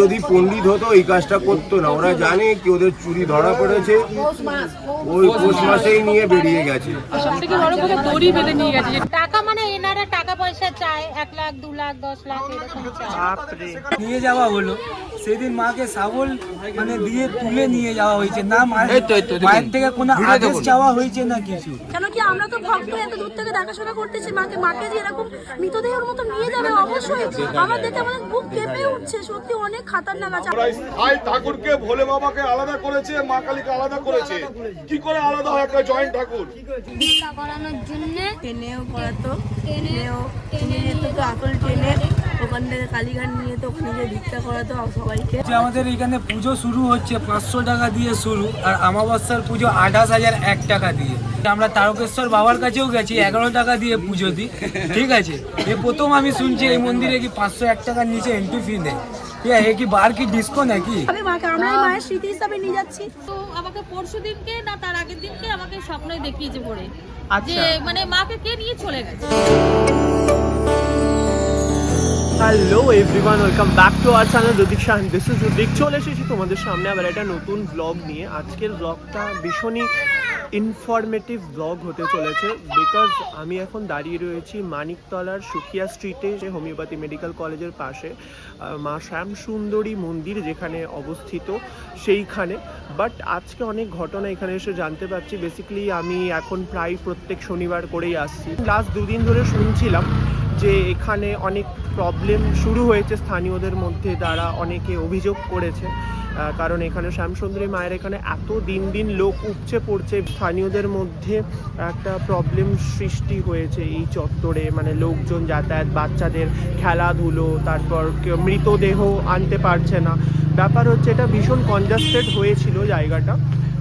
যদি পণ্ডিত হতো এই কাজটা করতো না। ওরা জানে কি ওদের চুরি ধরা পড়েছে। ওই পৌষ মাসেই নিয়ে বেরিয়ে গেছে। সব বড় কথা দড়ি বেঁধে নিয়ে গেছে। টাকা মানে এনারা টাকা পয়সা চায় এক লাখ দু লাখ দশ লাখ এরকম চায়। নিয়ে যাওয়া হলো। সেদিন মাকে শাবল মানে দিয়ে তুলে নিয়ে যাওয়া হয়েছে। না মায়ের মায়ের থেকে কোনো আদেশ চাওয়া হয়েছে না কিছু? কেন কি আমরা তো ভক্ত এত দূর থেকে দেখাশোনা করতেছি। মাকে মাকে যে এরকম মৃতদেহের মতো নিয়ে যাবে অবশ্যই। আমার দেখে আমাদের বুক কেঁপে উঠছে সত্যি অনেক খাতারনাক আছে। ভাই ঠাকুরকে ভোলে বাবাকে আলাদা করেছে মা কালীকে আলাদা করেছে। কি করে আলাদা হয় একটা জয়েন্ট ঠাকুর? করানোর জন্য টেনেও করাতো টেনেও টেনে তো আকল ট্রেনে ওখান থেকে কালীঘাট নিয়ে তো ওখানে গিয়ে ভিক্ষা করাতো সবাইকে। আমাদের এখানে পুজো শুরু হচ্ছে পাঁচশো টাকা দিয়ে শুরু আর আমাবস্যার পুজো আঠাশ হাজার এক টাকা দিয়ে। আমরা তারকেশ্বর বাবার কাছেও গেছি এগারো টাকা দিয়ে পুজো দিই। ঠিক আছে? এ প্রথম আমি শুনছি এই মন্দিরে কি পাঁচশো এক টাকার নিচে এন্ট্রি ফি নেই। এ কি বার কি ডিস্কো নাকি? আমি মাকে আমরা মায়ের স্মৃতি হিসাবে নিয়ে যাচ্ছি। তো আমাকে পরশু দিনকে না তার আগের দিনকে আমাকে স্বপ্নই দেখিয়েছে পড়ে যে মানে মাকে কে নিয়ে চলে গেছে? Hello everyone welcome back to our channel Rudik Shah this is Rudik চলে এসেছি তোমাদের সামনে আবার একটা নতুন ব্লগ নিয়ে। আজকের ব্লগটা ভীষণই ইনফরমেটিভ ব্লগ হতে চলেছে বিকজ আমি এখন দাঁড়িয়ে রয়েছি মানিকতলার সুখিয়া স্ট্রিটে যে হোমিওপ্যাথি মেডিকেল কলেজের পাশে মা শ্যাম সুন্দরী মন্দির যেখানে অবস্থিত সেইখানে। বাট আজকে অনেক ঘটনা এখানে এসে জানতে পারছি। বেসিক্যালি আমি এখন প্রায় প্রত্যেক শনিবার করেই আসছি। লাস্ট দুদিন ধরে শুনছিলাম যে এখানে অনেক প্রবলেম শুরু হয়েছে, স্থানীয়দের মধ্যে তারা অনেকে অভিযোগ করেছে। কারণ এখানে শ্যামসুন্দরী মায়ের এখানে এত দিন দিন লোক উপচে পড়ছে, স্থানীয়দের মধ্যে একটা প্রবলেম সৃষ্টি হয়েছে এই চত্বরে। মানে লোকজন যাতায়াত, বাচ্চাদের খেলাধুলো, তারপর মৃতদেহ আনতে পারছে না। ব্যাপার হচ্ছে এটা ভীষণ কনজাস্টেড হয়েছিল জায়গাটা।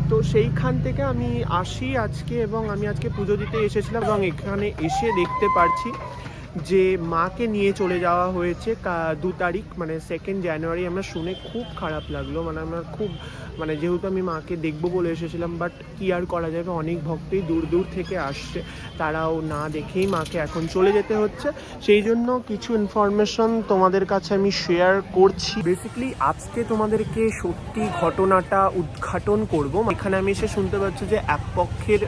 তো সেইখান থেকে আমি আসি আজকে এবং আমি আজকে পুজো দিতে এসেছিলাম এবং এখানে এসে দেখতে পারছি। যে মাকে নিয়ে চলে যাওয়া হয়েছে দু তারিখ মানে সেকেন্ড জানুয়ারি আমরা শুনে খুব খারাপ লাগল। মানে আমার খুব মানে যেহেতু আমি মাকে দেখব বলে এসেছিলাম বাট কি আর করা যাবে? অনেক ভক্তই দূর দূর থেকে আসছে। তারাও না দেখেই মাকে এখন চলে যেতে হচ্ছে। সেই জন্য কিছু ইনফরমেশন তোমাদের কাছে আমি শেয়ার করছি। বেসিক্যালি আজকে তোমাদেরকে সত্যি ঘটনাটা উদ্ঘাটন করব। এখানে আমি এসে শুনতে পাচ্ছি যে এক পক্ষের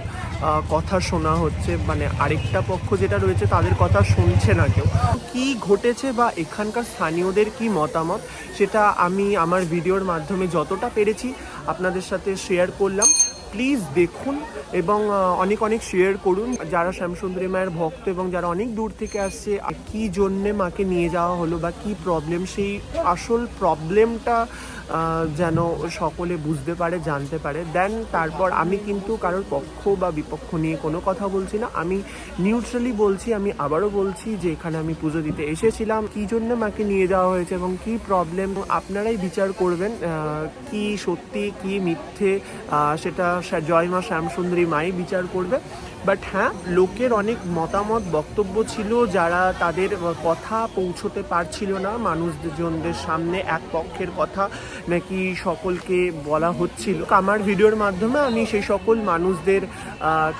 কথা শোনা হচ্ছে মানে আরেকটা পক্ষ যেটা রয়েছে তাদের কথা শুনছে না কেউ। কি ঘটেছে বা এখানকার স্থানীয়দের কি মতামত, সেটা আমি আমার ভিডিওর মাধ্যমে যতটা পেরেছি আপনাদের সাথে শেয়ার করলাম। প্লিজ দেখুন এবং অনেক অনেক শেয়ার করুন। যারা শ্যামসুন্দরী মায়ের ভক্ত এবং যারা অনেক দূর থেকে আসছে কি জন্যে মাকে নিয়ে যাওয়া হলো বা কি প্রবলেম সেই আসল প্রবলেমটা যেন সকলে বুঝতে পারে, জানতে পারে। দেন তারপর আমি কিন্তু কারোর পক্ষ বা বিপক্ষ নিয়ে কোনো কথা বলছি না। আমি নিউট্রালি বলছি, আমি আবারও বলছি যে এখানে আমি পুজো দিতে এসেছিলাম। কি জন্য মাকে নিয়ে যাওয়া হয়েছে এবং কি প্রবলেম আপনারাই বিচার করবেন কি সত্যি, কি মিথ্যে সেটা জয় মা শ্যামসুন্দরী মাই বিচার করবে। বাট হ্যাঁ লোকের অনেক মতামত, বক্তব্য ছিল যারা তাদের কথা পৌঁছতে পারছিল না। মানুষজনদের সামনে এক পক্ষের কথা নাকি সকলকে বলা হচ্ছিল। আমার ভিডিওর মাধ্যমে আমি সেই সকল মানুষদের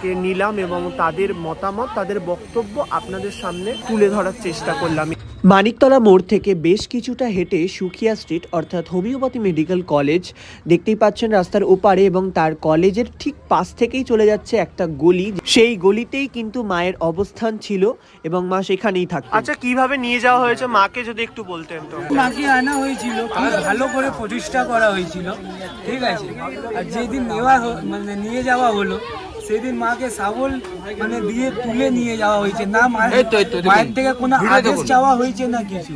কে নিলাম এবং তাদের মতামত, তাদের বক্তব্য আপনাদের সামনে তুলে ধরার চেষ্টা করলাম। মানিকতলা মোড় থেকে বেশ কিছুটা হেঁটে সুখিয়া স্ট্রিট অর্থাৎ হোমিওপ্যাথি মেডিকেল কলেজ দেখতেই পাচ্ছেন রাস্তার ওপারে এবং তার কলেজের ঠিক পাশ থেকেই চলে যাচ্ছে একটা গলি। সেই গলিতেই কিন্তু মায়ের অবস্থান ছিল এবং মা সেখানেই থাকতো আচ্ছা কীভাবে নিয়ে যাওয়া হয়েছে? মাকে যদি একটু বলতেন তো। মাকে আনা হয়েছিল ভালো করে প্রতিষ্ঠা করা হয়েছিল ঠিক আছে? আর যেদিন নেওয়া মানে নিয়ে যাওয়া হলো সেদিন মাকে শাবল মানে দিয়ে তুলে নিয়ে যাওয়া হয়েছে। না মায়ের মায়ের থেকে কোনো আদেশ চাওয়া হয়েছে না কিছু।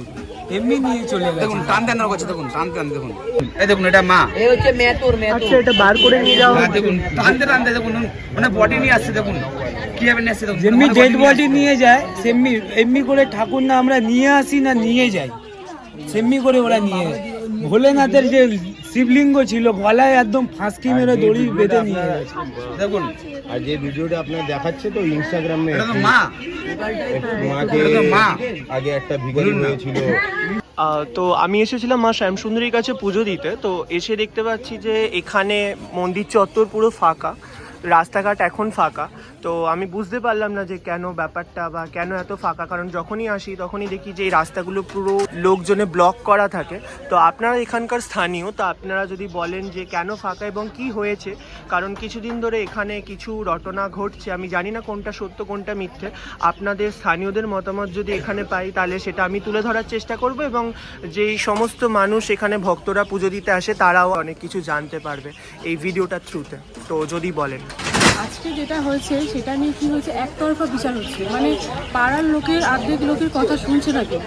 এমনি নিয়ে চলে গেছে। দেখুন টান টান করছে দেখুন টান টান দেখুন। এই দেখুন এটা মা। আচ্ছা এটা বার করে নিয়ে যাওয়া আর দেখুন টানতে টানতে দেখুন মানে বডি নিয়ে আসছে দেখুন। কীভাবে নিয়ে আসছে দেখুন যেমনি ডেড বডি নিয়ে যায় সেমনি এমনি করে ঠাকুর না আমরা নিয়ে আসি না নিয়ে যাই। সেমনি করে ওরা নিয়ে ভোলেনাথের যে শিবলিঙ্গ ছিল গলায় একদম ফাঁসকি মেরে দড়ি বেঁধে নিয়ে গেছে। দেখুন আর যে ভিডিওটা আপনার দেখাচ্ছে তো ইনস্টাগ্রামে মা। মাকে মা। আগে একটা ভিখারি হয়েছিল। তো আমি এসেছিলাম মা শ্যামসুন্দরীর কাছে পুজো দিতে তো এসে দেখতে পাচ্ছি যে এখানে মন্দির চত্বর পুরো ফাঁকা। রাস্তাঘাট এখন ফাঁকা। তো আমি বুঝতে পারলাম না যে কেন ব্যাপারটা বা কেন এত ফাঁকা। কারণ যখনই আসি, তখনই দেখি যে এই রাস্তাগুলো পুরো লোকজনে ব্লক করা থাকে। তো আপনারা এখানকার স্থানীয়, তো আপনারা যদি বলেন যে কেন ফাঁকা এবং কি হয়েছে, কারণ কিছুদিন ধরে এখানে কিছু রটনা ঘটছে। আমি জানি না কোনটা সত্য, কোনটা মিথ্যে। আপনাদের স্থানীয়দের মতামত যদি এখানে পাই, তাহলে সেটা আমি তুলে ধরার চেষ্টা করব এবং যেই সমস্ত মানুষ এখানে ভক্তরা পুজো দিতে আসে, তারাও অনেক কিছু জানতে পারবে এই ভিডিওটার থ্রুতে তো যদি বলেন। আজকে যেটা হয়েছে সেটা নিয়ে কি হয়েছে? একতরফা বিচার হচ্ছে। মানে পাড়ার লোকের অর্ধেক লোকের কথা শুনছে না কেউ।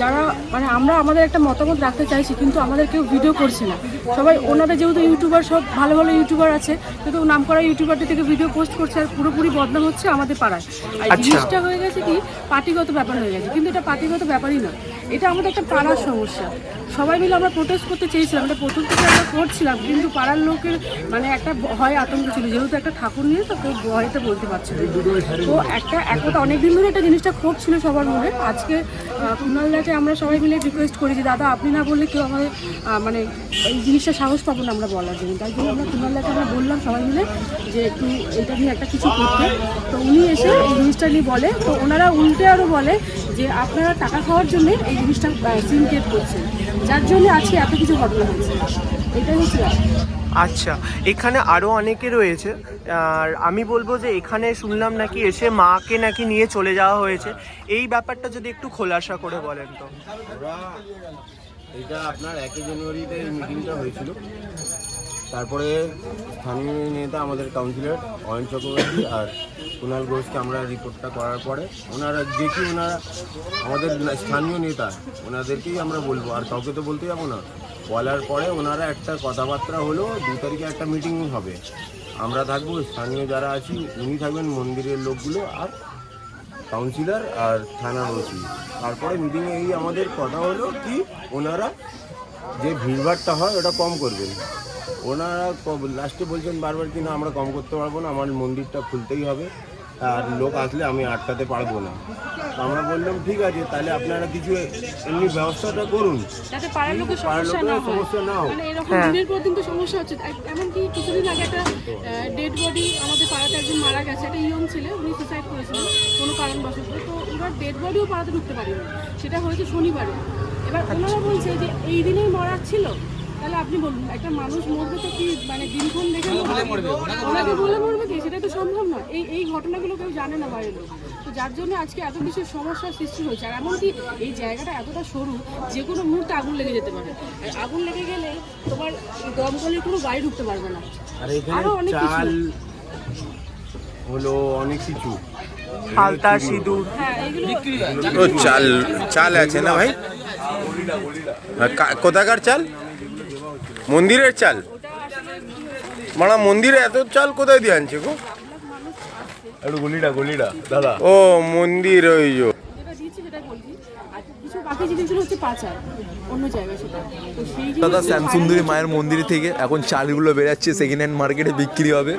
যারা মানে আমরা আমাদের একটা মতামত রাখতে চাইছি কিন্তু আমাদের কেউ ভিডিও করছে না। সবাই ওনাদের যেহেতু ইউটিউবার সব ভালো ভালো ইউটিউবার আছে কিন্তু নাম করা ইউটিউবারদের থেকে ভিডিও পোস্ট করছে আর পুরোপুরি বদনাম হচ্ছে আমাদের পাড়ায়। আর আচ্ছা। জিনিসটা হয়ে গেছে কি? পার্টিগত ব্যাপার হয়ে গেছে। কিন্তু এটা পার্টিগত ব্যাপারই না এটা আমাদের একটা পাড়ার সমস্যা। সবাই মিলে আমরা প্রোটেস্ট করতে চেয়েছিলাম, এটা প্রথম থেকে আমরা করছিলাম, কিন্তু পাড়ার লোকের মানে একটা ভয়, আতঙ্ক ছিল। যেহেতু একটা ঠাকুর নিয়ে তো কেউ ভয়তে বলতে পারছিল। তো একটা এক একতা অনেকদিন ধরে একটা জিনিসটা ক্ষোভ ছিল সবার মনে। আজকে কুণালদাকে আমরা সবাই মিলে রিকোয়েস্ট করি যে, দাদা, আপনি না বললে কেউ আমাদের মানে এই জিনিসটা সাহস পাবো না আমরা বলার জন্য। তাই জন্য আমরা কুণালদাকে আমরা বললাম সবাই মিলে যে, একটু এটা নিয়ে একটা কিছু করতে। তো উনি এসে এই জিনিসটা নিয়ে বলে। তো ওনারা উল্টে আরও বলে যে আপনারা টাকা খাওয়ার জন্য এই জিনিসটা সিন ক্রিয়েট করছেন। যার জন্য আজকে এত কিছু ঘটনা হচ্ছে এটাই হচ্ছে আচ্ছা এখানে আরও অনেকে রয়েছে। আর আমি বলব যে এখানে শুনলাম নাকি এসে মাকে নাকি নিয়ে চলে যাওয়া হয়েছে। এই ব্যাপারটা যদি একটু খোলাসা করে বলেন তো। এটা আপনার একই জানুয়ারিতে মিটিংটা হয়েছিল। তারপরে স্থানীয় নেতা আমাদের কাউন্সিলর অয়ন চক্রবর্তী আর কুণাল ঘোষকে আমরা রিপোর্টটা করার পরে ওনারা দেখি ওনারা, আমাদের স্থানীয় নেতা, ওনাদেরকেই আমরা বলব। আর কাউকে তো বলতে যাব না। বলার পরে ওনারা একটা কথাবার্তা হলো, দু তারিখে একটা মিটিং হবে। আমরা থাকব, স্থানীয় যারা আছি, উনি থাকবেন মন্দিরের লোকগুলো আর কাউন্সিলর আর থানার ওসি। তারপরে মিটিংয়ে এই আমাদের কথা হলো কি, ওনারা যে ভিড়ভাড়টা হয়, ওটা কম করবেন। ওনারা লাস্টে বলছেন বারবার কি না আমরা কম করতে পারব না আমার মন্দিরটা খুলতেই হবে আর লোক আসলে আমি আটকাতে পারব না। তো আমরা বললাম ঠিক আছে তাহলে আপনারা কিছু এমনি ব্যবস্থাটা করুন। পাড়ার লোকের সমস্যা না সমস্যা হোক। মানে এরকম হ্যাঁ। দিনের পর দিন তো সমস্যা হচ্ছে। এমনকি কিছুদিন আগে একটা ডেড বডি আমাদের পাড়াতে একজন মারা গেছে একটা ইয়ং ছেলে উনি সুসাইড করেছিলেন কোনো কারণবশত। তো ওনার ডেড বডিও পাড়াতে ঢুকতে পারেনি। সেটা হয়েছে শনিবারে। এবার ওনারা বলছে যে এই দিনেই মরার ছিল। তাহলে আপনি বলুন একটা মানুষ মরবে তো কি মানে দিনক্ষণ দেখে মরবে? ওনাকে বলে মরবে। কি? সেটা তো সম্ভব না এই এই ঘটনাগুলো কেউ জানে না বাইরের লোক। তো যার জন্য আজকে এত বেশি সমস্যার সৃষ্টি হয়েছে আর এমনকি এই জায়গাটা এতটা সরু যে কোনো মুহূর্তে আগুন লেগে যেতে পারে। আর আগুন লেগে গেলে তোমার দমকলের কোনো গাড়ি ঢুকতে পারবে না। আর অনেক কিছু। চাল হলো অনেক কিছু। আলতা সিঁদুর। হ্যাঁ চাল চাল আছে না ভাই? কোথাকার চাল? মন্দিরের চাল? মারা মন্দিরে এত চাল কোথায় দিয়ে আনছে গো? একটু গলিটা গলিটা দাদা। ও মন্দির ওই যে। দাদা শ্যামসুন্দরী মায়ের মন্দির থেকে এখন চালগুলো বেরাচ্ছে সেকেন্ড হ্যান্ড মার্কেটে বিক্রি হবে।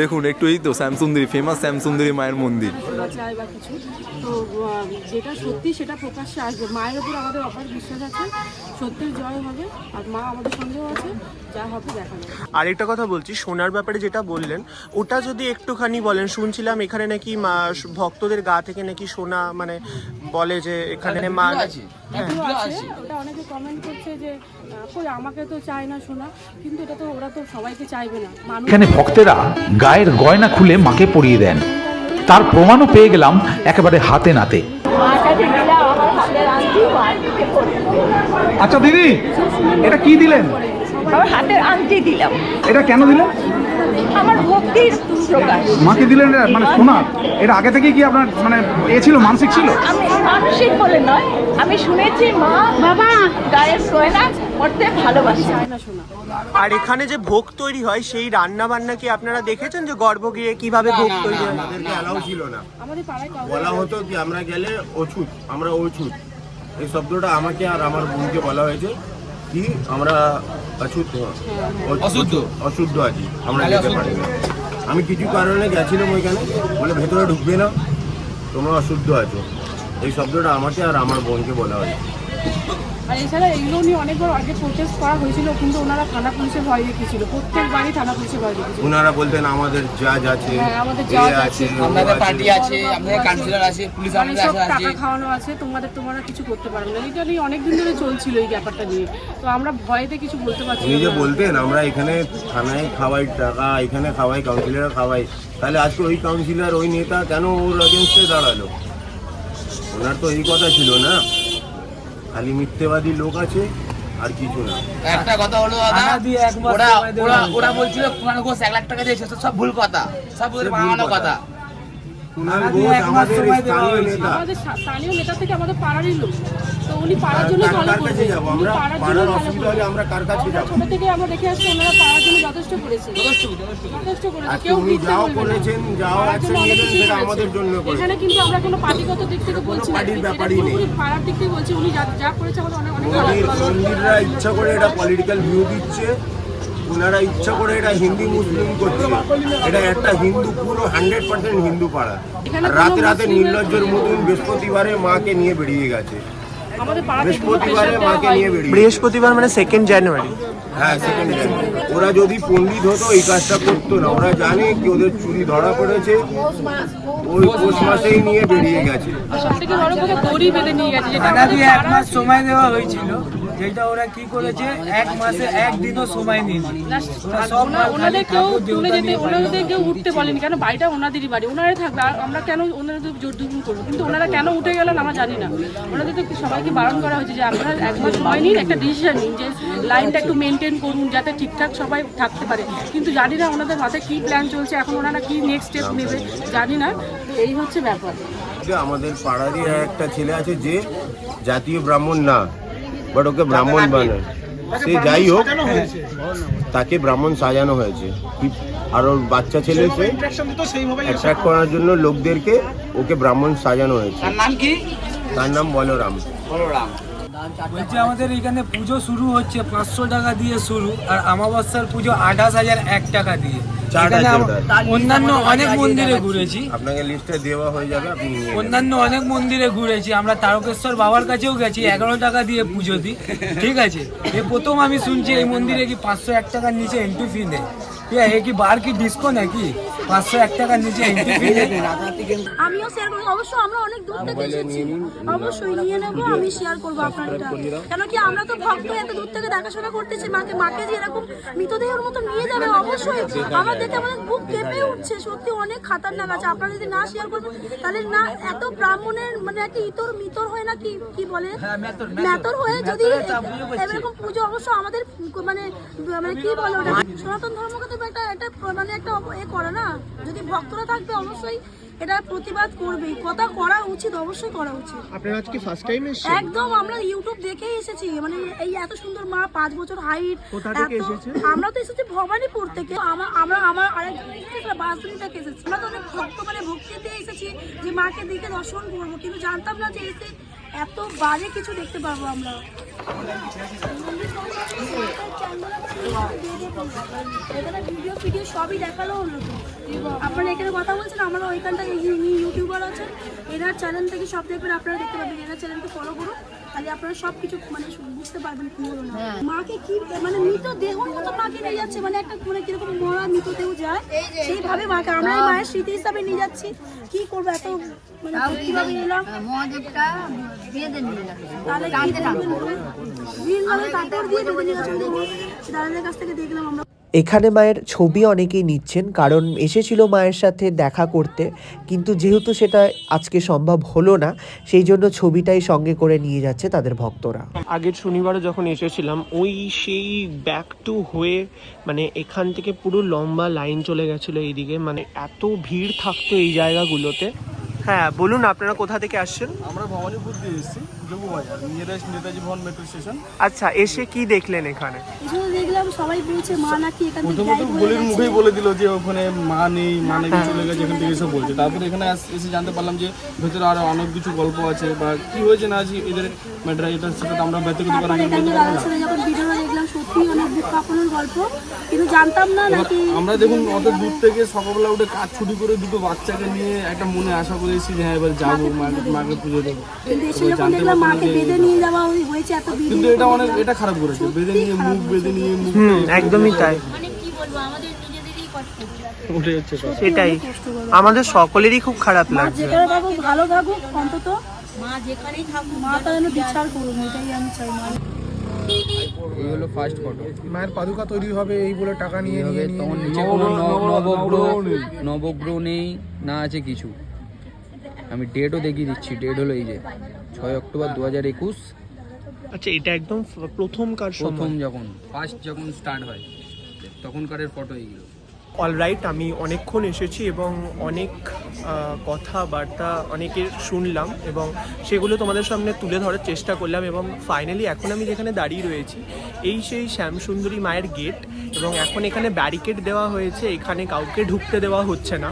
দেখুন একটু এই তো শ্যামসুন্দরী ফেমাস শ্যামসুন্দরী মায়ের মন্দির। তো যেটা সত্যি সেটা প্রকাশ্যে আসবে। মায়ের উপর আমাদের অপার বিশ্বাস আছে সত্যের জয় হবে আর মা আমাদের সঙ্গেও আছে যা হবে দেখা যাবে। আরেকটা কথা বলছি সোনার ব্যাপারে যেটা বললেন ওটা যদি একটুখানি বলেন শুনছিলাম এখানে নাকি মা- ভক্তদের গা থেকে নাকি সোনা মানে বলে যে এখানে মা আছে ওটা অনেকে কমেন্ট করছে যে কই আমাকে তো চায় না শোনা কিন্তু এটা তো ওরা তো সবাইকে চাইবে না। এখানে ভক্তেরা গায়ের গয়না খুলে মাকে পরিয়ে দেন। তার প্রমাণও পেয়ে গেলাম একেবারে হাতে নাতে। আচ্ছা দিদি এটা কি দিলেন? হাতের আংটি দিলাম। এটা কেন দিলেন? আমার ভক্তির প্রকাশ। মাকে দিলেন মানে এটা আগে থেকে কি আপনার মানে এ ছিল মানসিক ছিল? আমি মানসিক বলে নয় আমি শুনেছি মা বাবা! গায়ের গয়না করতে ভালোবাসে। আর এখানে যে ভোগ তৈরি হয় সেই রান্না বান্না কি আপনারা দেখেছেন যে গর্ভগৃহে কীভাবে ভোগ তৈরি হয়? আমাদেরকে অ্যালাউ ছিল না। আমাদের বলা হতো কি আমরা গেলে অছুত আমরা অছুত। এই শব্দটা আমাকে আর আমার বোনকে বলা হয়েছে। কি আমরা অশুদ্ধ। অশুদ্ধ? অশুদ্ধ আছি আমরা যেতে পারি না আমি কিছু কারণে গেছিলাম ওইখানে বলে ভেতরে ঢুকবে না তোমরা অশুদ্ধ আছো। এই শব্দটা আমাকে আর আমার বোনকে বলা হয়েছে। আর এছাড়া এগুলো নিয়ে অনেকবার আগে প্রোটেস্ট করা হয়েছিল কিন্তু ওনারা থানা পুলিশের ভয় দেখিয়েছিল। প্রত্যেকবারই থানা পুলিশের ভয় দেখিয়েছিল। ওনারা বলতেন আমাদের জাজ আছে হ্যাঁ, আমাদের আছে। আছে। আপনাদের পার্টি আছে। আপনাদের কাউন্সিলর আছে পুলিশ আমাদের আছে। টাকা খাওয়ানো আছে তোমাদের তোমরা কিছু করতে পারবে না। এটা নিয়ে অনেক দিন ধরে চলছিল এই ব্যাপারটা নিয়ে। তো আমরা ভয়েতে কিছু বলতে পারছি উনি যে বলতেন আমরা এখানে থানায় খাওয়াই টাকা এখানে খাওয়াই কাউন্সিলর খাওয়াই। তাহলে আজকে ওই কাউন্সিলর ওই নেতা কেন ওর অগেনস্টে দাঁড়াল? ওনার তো এই কথা ছিল না। খালি মিথ্যেবাদী লোক আছে আর কিছু না একটা কথা হলো ওরা ওরা। বলছিল কুমার ঘোষ এক লাখ টাকা দিয়েছে সব ভুল কথা সব ওদের সব বানানো কথা। কথা কুণাল ঘোষ আমাদের স্থানীয় নেতা। আমাদের স্থানীয় নেতা থেকে আমাদের পাড়ারই লোক। তো উনি পাড়ার জন্য ভালো করবে আমরা পাড়ার অসুবিধা হলে আমরা কার কাছে আমরা ছোট থেকে আমরা দেখে আসছি ওনারা পাড়ার জন্য যথেষ্ট করেছে। যথেষ্ট করেছে। কেউ উনি যাও। করেছেন সেটা আমাদের জন্য এখানে কিন্তু আমরা কোনো পার্টিগত দিক থেকে বলছি না। পার্টির ব্যাপারই নেই। পাড়ার দিক থেকে বলছি উনি যা যা করেছে আমাদের অনেক অনেক ভালো। মন্দিররা ইচ্ছা করে এটা পলিটিক্যাল ভিউ দিচ্ছে। ওনারা ইচ্ছা করে এটা হিন্দি মুসলিম করছে। এটা একটা হিন্দু পুরো হান্ড্রেড পার্সেন্ট হিন্দু পাড়া। রাতে রাতে নির্লজ্জের মতন বৃহস্পতিবারে মাকে নিয়ে বেরিয়ে গেছে। বৃহস্পতিবারে মাকে নিয়ে বেরিয়ে বৃহস্পতিবার মানে সেকেন্ড জানুয়ারি হ্যাঁ সেকেন্ড জানুয়ারি ওরা যদি পণ্ডিত হতো এই কাজটা করতো না। ওরা জানে কি ওদের চুরি ধরা পড়েছে। ওই পৌষ মাসেই নিয়ে বেরিয়ে গেছে। সব থেকে বড় কথা দড়ি বেঁধে নিয়ে গেছে যেটা থানা আমাদের দিয়ে এক মাস সময় দেওয়া হয়েছিল। যেটা ওরা কি করেছে? এক মাসে একদিনও সময় নিয়েছে না, ওরা সব ওনাদের কেউ তুলে যেতে ওনাদের কেউ উঠতে বলেনি কেন? বাড়িটা ওনাদেরই বাড়ি। ওনারা থাকবে আর আমরা কেন ওনাদের জোর দুগুন করব? কিন্তু ওনারা কেন উঠে গেলেন আমরা জানি না। ওনাদের তো সবাইকে বারণ করা হয়েছে যে আপনারা এক মাস সময় নিন একটা ডিসিশন নিন যে লাইনটা একটু মেনটেন করুন যাতে ঠিকঠাক সবাই থাকতে পারে। কিন্তু জানি না ওনাদের মাথায় কী প্ল্যান চলছে এখন ওনারা কী নেক্সট স্টেপ নেবে জানি না। এই হচ্ছে ব্যাপার। আমাদের পাড়ারই একটা ছেলে আছে যে জাতীয় ব্রাহ্মণ না। বাট ওকে ব্রাহ্মণ বানায়। সে যাই হোক তাকে ব্রাহ্মণ সাজানো হয়েছে। আর ওর বাচ্চা ছেলে সে অ্যাট্রাক্ট করার জন্য লোকদেরকে ওকে ব্রাহ্মণ সাজানো হয়েছে। তার নাম কি? তার নাম বলরাম। বলরাম। বলছি আমাদের এখানে পুজো শুরু হচ্ছে পাঁচশো টাকা দিয়ে শুরু আর আমাবস্যার পুজো আঠাশ হাজার এক টাকা দিয়ে। অন্যান্য অনেক মন্দিরে ঘুরেছি। আপনাকে লিস্টে দেওয়া হয়ে যাবে। অন্যান্য অনেক মন্দিরে ঘুরেছি আমরা তারকেশ্বর বাবার কাছেও গেছি এগারো টাকা দিয়ে পুজো দিই ঠিক আছে? এ প্রথম আমি শুনছি এই মন্দিরে কি পাঁচশো এক টাকার নিচে এন্ট্রি ফি নেই। ঠিক আছে এ কি বার কি ডিস্কো নাকি? পাঁচশো এক নিচে আমিও শেয়ার করব। অবশ্যই আমরা অনেক দূর থেকে এসেছি। অবশ্যই নিয়ে নেব আমি শেয়ার করব আপনার এটা কেন কি আমরা তো ভক্ত এত দূর থেকে দেখাশোনা করতেছি। মাকে মাকে যে এরকম মৃতদেহের মতো নিয়ে যাবে অবশ্যই আমার দেখে আমাদের বুক কেঁপে উঠছে। সত্যি অনেক খাতারনাক আছে। আপনারা যদি না শেয়ার করবেন তাহলে না এত ব্রাহ্মণের মানে একটা ইতর মিতর হয় না কি কি বলে? মেতর হয়ে যদি এরকম পুজো অবশ্য আমাদের মানে মানে কি বলে ওটা? সনাতন ধর্মকে তো একটা একটা মানে একটা এ করে না? যদি ভক্তরা থাকবে অবশ্যই এটা প্রতিবাদ করবেই। কথা করা উচিত অবশ্যই করা উচিত। আপনারা আজকে ফার্স্ট টাইম এসেছেন? একদম আমরা ইউটিউব দেখেই এসেছি। মানে এই এত সুন্দর মা পাঁচ বছর হাইট কোথা থেকে এসেছে? আমরা তো এসেছি ভবানীপুর থেকে। আমরা আমরা আমার আরেক বাসুনি থেকে এসেছি। আমরা তো অনেক ভক্ত মানে ভক্তিতে এসেছি যে মাকে দিকে দর্শন করব। কিন্তু জানতাম না যে এসে এত বাজে কিছু দেখতে পাবো আমরা। এখানে ভিডিও ফিডিও সবই দেখাল হলো তো। আপনারা এখানে কথা বলছেন আমরা ওইখানটা ইউটিউবার আছেন এনার চ্যানেল থেকে সব দেখবেন আপনারা দেখতে পাবেন এনার চ্যানেলকে ফলো করুন তাহলে আপনারা সব কিছু মানে বুঝতে পারবেন কি হলো না। মাকে কি মানে মৃত দেহর মতো মাকে নিয়ে যাচ্ছে মানে একটা মানে কীরকম মরা মৃত দেহ যায় সেইভাবে মাকে আমরা মায়ের স্মৃতি হিসাবে নিয়ে যাচ্ছি কি করব এত মানে কীভাবে তাহলে কাপড় দিয়ে বেঁধে নিয়ে গেছেন দাদাদের কাছ থেকে দেখলাম আমরা। এখানে মায়ের ছবি অনেকেই নিচ্ছেন কারণ এসেছিল মায়ের সাথে দেখা করতে কিন্তু যেহেতু সেটা আজকে সম্ভব হলো না সেই জন্য ছবিটাই সঙ্গে করে নিয়ে যাচ্ছে তাদের ভক্তরা। আগের শনিবারে যখন এসেছিলাম ওই সেই ব্যাক টু হয়ে মানে এখান থেকে পুরো লম্বা লাইন চলে গেছিল এইদিকে মানে এত ভিড় থাকতো এই জায়গাগুলোতে। হ্যাঁ বলুন আপনারা কোথা থেকে আসছেন? আমরা ভবানীপুর দিয়ে এসেছি। নিয়ারেস্ট নেতাজি ভবন মেট্রো স্টেশন আচ্ছা এসে কি দেখলেন এখানে? এখানে দেখলাম সবাই বলছে মা নাকি এখান থেকে প্রথমত গায়েব গলির মুখেই বলে দিল যে ওখানে মা নেই মা নেই চলে গেছে এখান থেকে এসে বলছে। তারপরে এখানে এসে জানতে পারলাম যে ভেতরে আরও অনেক কিছু গল্প আছে বা কি হয়েছে না আছে এদের ম্যাটার তো আমরা ব্যক্তিগত করে আগে বলতে পারব না। যখন ভিডিও দেখলাম সত্যি অনেক দুঃখ স্বপ্নের গল্প। কিন্তু জানতাম না নাকি আমরা দেখুন অত দূর থেকে সকালবেলা উঠে কাজ ছুটি করে দুটো বাচ্চাকে নিয়ে একটা মনে আশা করেছি যে হ্যাঁ এবার যাব মাকে পুজো দেবো। কিন্তু এসে যখন জানতে দেখলাম পারলাম মাকে বেঁধে নিয়ে যাওয়া হয়েছে এত কিন্তু এটা অনেক এটা খারাপ করেছে। বেঁধে নিয়ে মুখ বেঁধে নিয়ে মুখ হুম একদমই তাই। মানে কি বলব? আমাদের নিজেদেরই কষ্ট। উঠে যাচ্ছে সব। সেটাই আমাদের সকলেরই খুব খারাপ মা লাগছে। যেখানে থাকুক ভালো থাকুক অন্তত মা যেখানেই থাকুক মা তা যেন বিচার করুন এটাই আমি চাই মা। এই হলো ফার্স্ট ফটো মায়ের পাদুকা তৈরি হবে এই বলে টাকা নিয়ে হবে তখন নিচে কোনো নবগ্রহ নবগ্রহ নেই। না আছে কিছু। আমি ডেটও দেখিয়ে দিচ্ছি ডেট হলো এই যে। ছয় অক্টোবর দু হাজার একুশ। আচ্ছা এটা একদম প্রথমকার প্রথম যখন ফার্স্ট যখন স্টার্ট হয় তখনকারের ফটো এইগুলো। অলরাইট আমি অনেকক্ষণ এসেছি এবং অনেক কথাবার্তা অনেকের শুনলাম এবং সেগুলো তোমাদের সামনে তুলে ধরার চেষ্টা করলাম এবং ফাইনালি এখন আমি যেখানে দাঁড়িয়ে রয়েছি এই সেই শ্যামসুন্দরী মায়ের গেট এবং এখন এখানে ব্যারিকেড দেওয়া হয়েছে এখানে কাউকে ঢুকতে দেওয়া হচ্ছে না।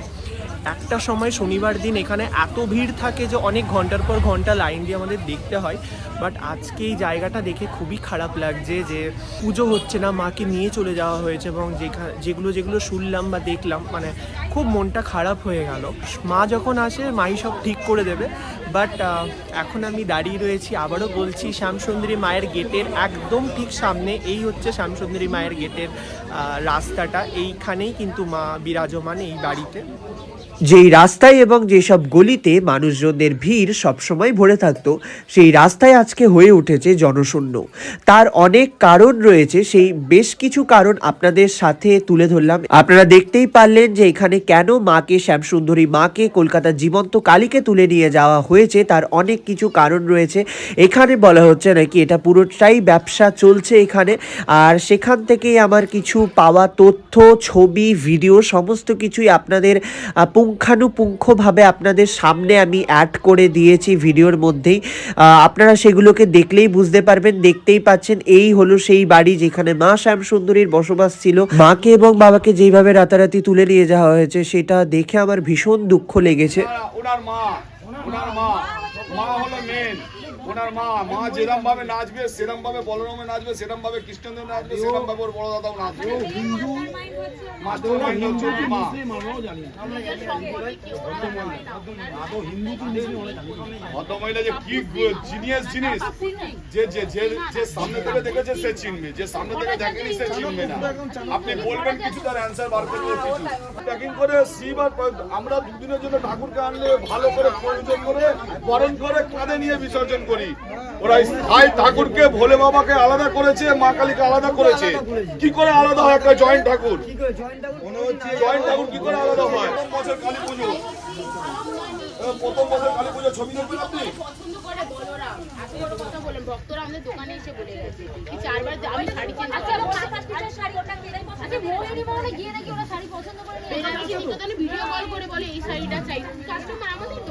একটা সময় শনিবার দিন এখানে এত ভিড় থাকে যে অনেক ঘণ্টার পর ঘণ্টা লাইন দিয়ে আমাদের দেখতে হয়। বাট আজকে এই জায়গাটা দেখে খুবই খারাপ লাগছে যে পুজো হচ্ছে না, মাকে নিয়ে চলে যাওয়া হয়েছে এবং যেগুলো যেগুলো শুনলাম বা দেখলাম মানে খুব মনটা খারাপ হয়ে গেল। মা যখন আসে, মাই সব ঠিক করে দেবে। বাট এখন আমি দাঁড়িয়ে রয়েছি, আবারও বলছি, শ্যামসুন্দরী মায়ের গেটের একদম ঠিক সামনে, এই হচ্ছে শ্যামসুন্দরী মায়ের গেটের রাস্তাটা। এইখানেই কিন্তু মা বিরাজমান এই বাড়িতে। যেই রাস্তায় এবং যেসব গলিতে মানুষজনদের ভিড় সবসময় ভরে থাকতো, সেই রাস্তায় আজকে হয়ে উঠেছে জনশূন্য। তার অনেক কারণ রয়েছে, সেই বেশ কিছু কারণ আপনাদের সাথে তুলে ধরলাম। আপনারা দেখতেই পারলেন যে এখানে কেন মাকে, শ্যামসুন্দরী মাকে কলকাতা জীবন্ত কালীকে তুলে নিয়ে যাওয়া হয়েছে, তার অনেক কিছু কারণ রয়েছে। এখানে বলা হচ্ছে নাকি এটা পুরোটাই ব্যবসা চলছে এখানে, আর সেখান থেকেই আমার কিছু পাওয়া তথ্য, ছবি, ভিডিও, সমস্ত কিছুই আপনাদের পুঙ্খানুপুঙ্খভাবে আপনাদের সামনে আমি অ্যাড করে দিয়েছি ভিডিওর মধ্যেই। আপনারা সেগুলোকে দেখলেই বুঝতে পারবেন, দেখতেই পাচ্ছেন। এই হলো সেই বাড়ি যেখানে মা শ্যাম সুন্দরীর বসবাস ছিল। মাকে এবং বাবাকে যেইভাবে রাতারাতি তুলে নিয়ে যাওয়া হয়েছে, সেটা দেখে আমার ভীষণ দুঃখ লেগেছে। ওনার মা। ওনার মা মা হলো মেন ওনার মা মা যেরম ভাবে নাচবে সেরম ভাবে বলরামে নাচবে সেরম ভাবে কৃষ্ণদেব নাচবে সেরম ভাবে ওর বড় দাদাও নাচবে। হিন্দু? মাস্টার মাইন্ড হচ্ছে ওর মা। ভদ্রমহিলা যে কি জিনিয়াস জিনিস। যে যে যে যে সামনে থেকে দেখেছে সে চিনবে। যে সামনে থেকে দেখেনি সে চিনবে না। আপনি বলবেন কিছু তার অ্যান্সার বার করবে কিছু। প্যাকিং করে শিব আর আমরা দুদিনের জন্য ঠাকুরকে আনলে ভালো করে পরিচয় করে বরণ করে কাঁধে নিয়ে বিসর্জন করি। ওরা স্থায়ী ঠাকুরকে ভোলে বাবাকে আলাদা করেছে মা কালীকে আলাদা করেছে। কি করে আলাদা হয় একটা জয়েন্ট ঠাকুর? জয়েন্ট ঠাকুর? কি করে আলাদা হয়? বছর কালী পুজো। প্রথম বছর কালী পুজো ছবি দেখবেন আপনি? পছন্দ করে বলরাম আজকে একটা কথা বলেন ভক্তরা আমাদের দোকানে এসে বলে গেছে। কি চারবার আমি শাড়ি চেঞ্জ আচ্ছা ওরা ফার্স্ট টিচার শাড়ি ওটা আচ্ছা মোহিনী মোহনে গিয়ে নাকি ওরা শাড়ি পছন্দ করে নিয়ে আসে? তো তাহলে ভিডিও কল করে বলে এই শাড়িটা চাই। কাস্টমার আমাদের দোকানে বলেছে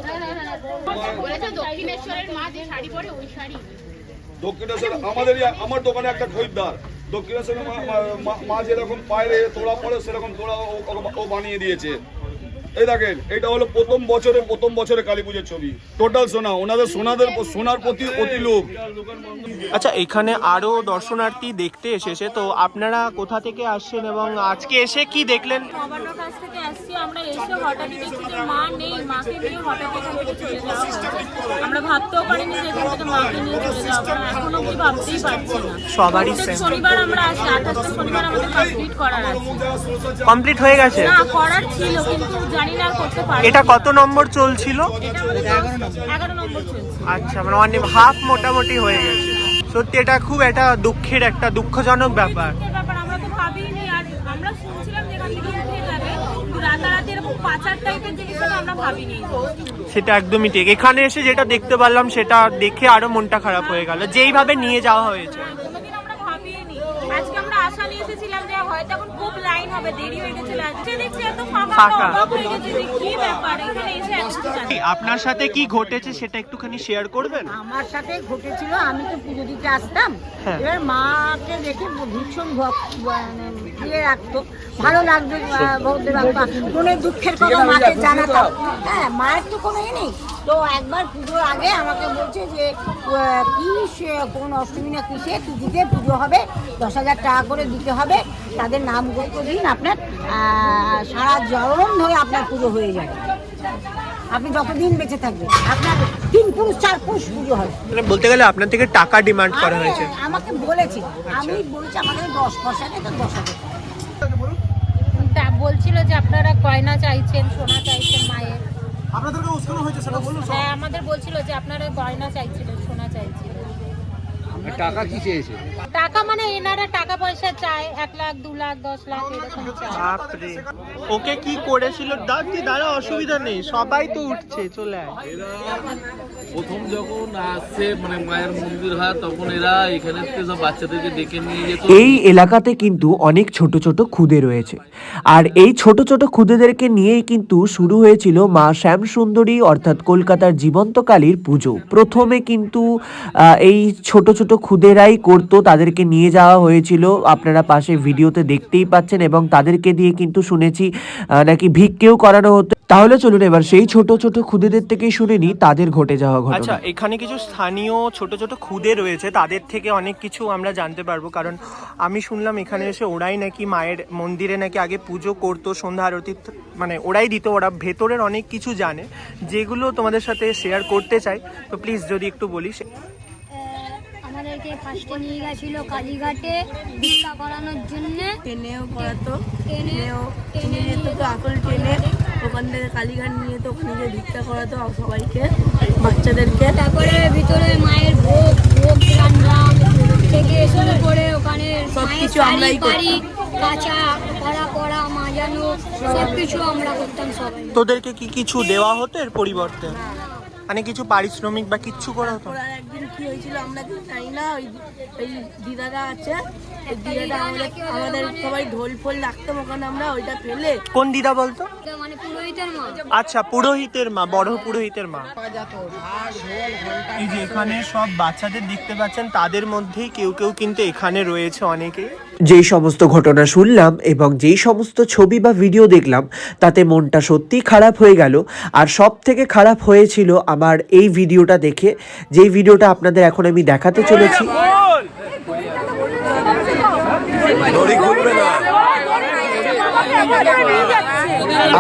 দক্ষিণেশ্বরের মা যে আমাদের আমার দোকানে একটা খরিদ্দার। দক্ষিণেশ্বরের মা- যেরকম পায়রে তোড়া পরে সেরকম তোড়া ও বানিয়ে দিয়েছে। এই দেখেন এটা হলো প্রথম বছরে প্রথম বছরে কালী পুজোর ছবি। টোটাল সোনা ওনাদের সোনাদের সোনার প্রতি অতি লোভ আচ্ছা এখানে আরও দর্শনার্থী দেখতে এসেছে তো আপনারা কোথা থেকে আসছেন এবং আজকে এসে কি দেখলেন? নবান্ন কাছ থেকে আসছি আমরা এসে হঠাৎই দেখছি যে মা নেই মাকে নিয়ে হঠাৎ এখান থেকে চলে যাওয়া আমরা ভাবতেও পারিনি যে এখান থেকে মাকে নিয়ে চলে যাওয়া এখনও কি ভাবতেই পারছি না। সবারই শনিবার আমরা আসি আঠাশটা শনিবার আমাদের কমপ্লিট করার আছে। কমপ্লিট হয়ে গেছে? না করার ছিল কিন্তু জানি না আর করতে পারি এটা কত নম্বর চলছিল? এটা আমাদের এগারো নম্বর চলছে। আচ্ছা মানে অনেক হাফ মোটামুটি হয়ে গেছে। সত্যি এটা খুব একটা দুঃখের একটা দুঃখজনক ব্যাপার। ব্যাপার আমরা তো ভাবিনি আর আমরা শুনছিলাম যে থেকে উঠে যাবে রাতারাতি এরকম পাচার টাইপের জিনিস আমরা ভাবিনি সেটা একদমই ঠিক। এখানে এসে যেটা দেখতে পারলাম সেটা দেখে আরও মনটা খারাপ হয়ে গেল। যেইভাবে নিয়ে যাওয়া হয়েছে। কোনোদিন আমরা ভাবিনি আজকে আমরা আশা নিয়ে এসেছিলাম যে হয়তো এখন হবে দেরি হয়ে গেছিল আজকে দেখছি এত ফাঁকা ফাঁকা। অবাক হয়ে গেছে যে কি ব্যাপার এখানে এসে এত কিছু জানি। আপনার সাথে কি ঘটেছে সেটা একটুখানি শেয়ার করবেন? আমার সাথে ঘটেছিল আমি তো পুজো দিতে আসতাম। হ্যাঁ। এবার মাকে দেখে ভীষণ ভক- মানে ইয়ে রাখতো। ভালো লাগতো আহ, বাবা মনের দুঃখের কথা মাকে জানাতাম। হ্যাঁ মায়ের তো কোনো নেই। তো একবার পুজোর আগে আমাকে বলছে যে কি সে- কোন অষ্টমী না কিসে তিথিতে পুজো হবে? দশ হাজার টাকা করে দিতে হবে। তাদের নাম গোত্র দিন আপনার সারা জরম ধরে আপনার পুজো হয়ে যাবে। আপনি যতদিন বেঁচে থাকবেন আপনার তিন পুরুষ চার পুরুষ পুজো হবে। মানে বলতে গেলে আপনার থেকে টাকা ডিমান্ড করা হয়েছে। আমাকে বলেছে আমি বলছি আমাদের দশ পার্সেন্টে তো দশ হাজার তা বলছিল যে আপনারা গয়না চাইছেন সোনা চাইছেন মায়ের? আপনাদেরকে উস্কানো হয়েছে সেটা বলুন হ্যাঁ আমাদের বলছিল যে আপনারা গয়না চাইছিলেন সোনা চাইছিলেন। টাকা কি চেয়েছে? টাকা মানে এনারা টাকা পয়সা চায় এক লাখ দু লাখ দশ লাখ এরকম চায়। বাপরে। ওকে কি করেছিল? দাদি দাঁড়া অসুবিধা নেই সবাই তো উঠছে চলে আয়। প্রথম যখন আসছে মানে মায়ের মন্দির হয়, তখন এরা এখানে সব বাচ্চাদেরকে ডেকে নিয়ে এই এলাকাতে কিন্তু অনেক ছোট ছোট খুদে রয়েছে। আর এই ছোট ছোট খুদেদেরকে নিয়েই কিন্তু শুরু হয়েছিল মা শ্যাম সুন্দরী অর্থাৎ কলকাতার জীবন্ত কালীর পুজো। প্রথমে কিন্তু এই ছোট ছোট খুদেরাই করতো, তাদেরকে নিয়ে যাওয়া হয়েছিল। আপনারা পাশে ভিডিওতে দেখতেই পাচ্ছেন এবং তাদেরকে দিয়ে কিন্তু শুনেছি নাকি ভিক্ষেও করানো হতো। তাহলে চলুন এবার সেই ছোট ছোট খুদেদের থেকেই শুনে নি তাদের ঘটে যাওয়া ঘটনা। আচ্ছা এখানে কিছু স্থানীয় ছোট ছোট খুদে রয়েছে, তাদের থেকে অনেক কিছু আমরা জানতে পারব। কারণ আমি শুনলাম এখানে এসে ওরাই নাকি মায়ের মন্দিরে নাকি আগে পুজো করতো, সন্ধ্যা আরতি মানে ওরাই দিত, ওরা ভেতরের অনেক কিছু জানে, যেগুলো তোমাদের সাথে শেয়ার করতে চাই। তো প্লিজ যদি একটু বলিস। আমাদেরকে ফার্স্টে নিয়ে গেছিল কালীঘাটে ভিক্ষা করানোর জন্য। ট্রেনেও করাতো ট্রেনেও ট্রেনে যেত তো আকল ট্রেনে ওখান থেকে কালীঘাট নিয়ে তো ওখানে গিয়ে ভিক্ষা করাতো সবাইকে বাচ্চাদেরকে। তারপরে ভিতরে মায়ের ভোগ ভোগ রান্নাম থেকে শুরু করে ওখানে সব কিছু আমরাই করি কাঁচা করা করা মাজানো সব কিছু আমরা করতাম সবাই। তোদেরকে কি কিছু দেওয়া হতো এর পরিবর্তে? মানে কিছু পারিশ্রমিক বা কিচ্ছু করা হতো? একদিন কি হয়েছিল আমরা কি জানি না ওই ওই দিদারা আছে। ওই দিদাটা আমাদের আমাদের সবাই ঢোল ফোল রাখতাম ওখানে আমরা ওইটা ফেলে কোন দিদা বলতো? মানে পুরোহিতের মা। আচ্ছা পুরোহিতের মা বড় পুরোহিতের মা। এই যে এখানে সব বাচ্চাদের দেখতে পাচ্ছেন তাদের মধ্যেই কেউ কেউ কিন্তু এখানে রয়েছে অনেকে। যেই সমস্ত ঘটনা শুনলাম এবং যেই সমস্ত ছবি বা ভিডিও দেখলাম, তাতে মনটা সত্যি খারাপ হয়ে গেল। আর সব থেকে খারাপ হয়েছিল আমার এই ভিডিওটা দেখে। যেই ভিডিওটা আপনাদের এখন আমি দেখাতে চলেছি দড়ি খুলবে না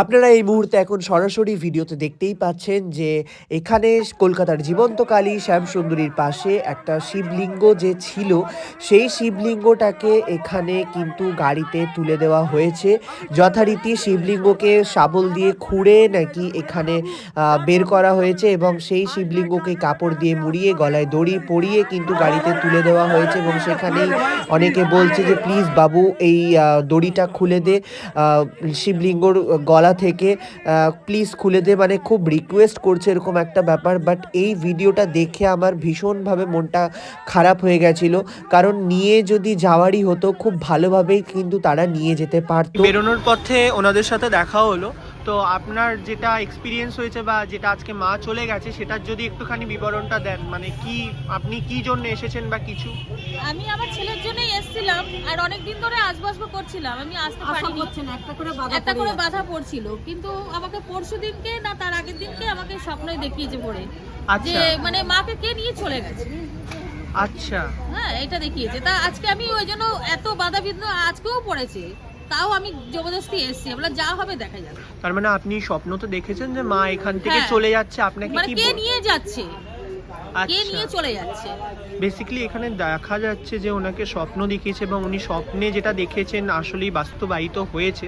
আপনারা এই মুহূর্তে এখন সরাসরি ভিডিওতে দেখতেই পাচ্ছেন যে এখানে কলকাতার জীবন্ত কালী শ্যামসুন্দরীর পাশে একটা শিবলিঙ্গ যে ছিল, সেই শিবলিঙ্গটাকে এখানে কিন্তু গাড়িতে তুলে দেওয়া হয়েছে। যথারীতি শিবলিঙ্গকে শাবল দিয়ে খুঁড়ে নাকি এখানে বের করা হয়েছে এবং সেই শিবলিঙ্গকে কাপড় দিয়ে মুড়িয়ে, গলায় দড়ি পরিয়ে কিন্তু গাড়িতে তুলে দেওয়া হয়েছে এবং সেখানেই অনেকে বলছে যে, প্লিজ বাবু, এই দড়িটা খুলে দে। শিবলিঙ্গর গলা থেকে প্লিজ খুলে দে। মানে খুব রিকোয়েস্ট করছে এরকম একটা ব্যাপার বাট এই ভিডিওটা দেখে আমার ভীষণভাবে মনটা খারাপ হয়ে গেছিল। কারণ নিয়ে যদি যাওয়ারই হতো, খুব ভালোভাবেই কিন্তু তারা নিয়ে যেতে পারতো। বেরোনোর পথে ওনাদের সাথে দেখা হলো। তো আপনার যেটা এক্সপিরিয়েন্স হয়েছে বা যেটা আজকে মা চলে গেছে সেটার যদি একটুখানি বিবরণটা দেন মানে কি আপনি কি জন্য এসেছেন বা কিছু? আমি আমার ছেলের জন্যই এসেছিলাম আর অনেক দিন ধরে আসবাসব করছিলাম আমি আসতে পারিনি। একটা করে বাধা একটা করে বাধা পড়ছিল কিন্তু আমাকে পরশু দিনকে না তার আগের দিনকে আমাকে স্বপ্নই দেখিয়েছে পড়ে। যে আচ্ছা মানে মাকে কে নিয়ে চলে গেছে? আচ্ছা। হ্যাঁ এটা দেখিয়েছে। তা আজকে আমি ওই জন্য এত বাধা বিঘ্ন আজকেও পড়েছে। তাও আমি জবরদস্তি এসেছি। আমরা যা হবে দেখা যাবে তার মানে আপনি স্বপ্ন তো দেখেছেন যে মা এখান থেকে হ্যাঁ। চলে যাচ্ছে আপনাকে মানে কি কে নিয়ে যাচ্ছে? কে নিয়ে চলে যাচ্ছে? বেসিক্যালি এখানে দেখা যাচ্ছে যে ওনাকে স্বপ্ন দেখিয়েছে এবং উনি স্বপ্নে যেটা দেখেছেন আসলেই বাস্তবায়িত হয়েছে।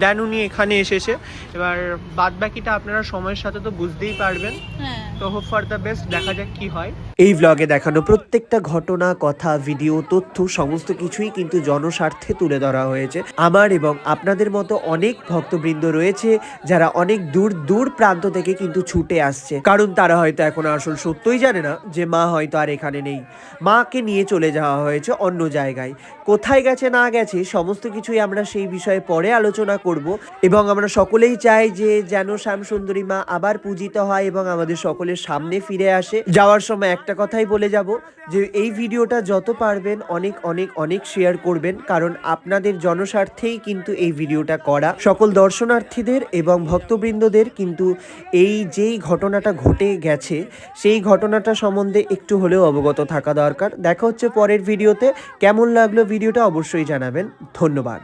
দেন উনি এখানে এসেছে। এবার বাদ বাকিটা আপনারা সময়ের সাথে তো বুঝতেই পারবেন। হ্যাঁ। তো হোপ ফর দ্য বেস্ট দেখা যাক কি হয়। এই ব্লগে দেখানো প্রত্যেকটা ঘটনা, কথা ভিডিও তথ্য, সমস্ত কিছুই কিন্তু জনস্বার্থে তুলে ধরা হয়েছে। আমার এবং আপনাদের মতো অনেক ভক্তবৃন্দ রয়েছে যারা অনেক দূর দূর প্রান্ত থেকে কিন্তু ছুটে আসছে। কারণ তারা হয়তো এখন আসল সত্যই জানে না যে মা হয়তো আর এখানে নেই। মাকে নিয়ে চলে যাওয়া হয়েছে অন্য জায়গায়। কোথায় গেছে, না গেছে, সমস্ত কিছুই আমরা সেই বিষয়ে পরে আলোচনা করব এবং আমরা সকলেই চাই যে যেন শ্যামসুন্দরী মা আবার পূজিত হয় এবং আমাদের সকলের সামনে ফিরে আসে। যাওয়ার সময় একটা একটা কথাই বলে যাব যে এই ভিডিওটা যত পারবেন অনেক অনেক অনেক শেয়ার করবেন, কারণ আপনাদের জনস্বার্থেই কিন্তু এই ভিডিওটা করা। সকল দর্শনার্থীদের এবং ভক্তবৃন্দদের কিন্তু এই যেই ঘটনাটা ঘটে গেছে, সেই ঘটনাটা সম্বন্ধে একটু হলেও অবগত থাকা দরকার। দেখা হচ্ছে পরের ভিডিওতে। কেমন লাগল ভিডিওটা অবশ্যই জানাবেন। ধন্যবাদ।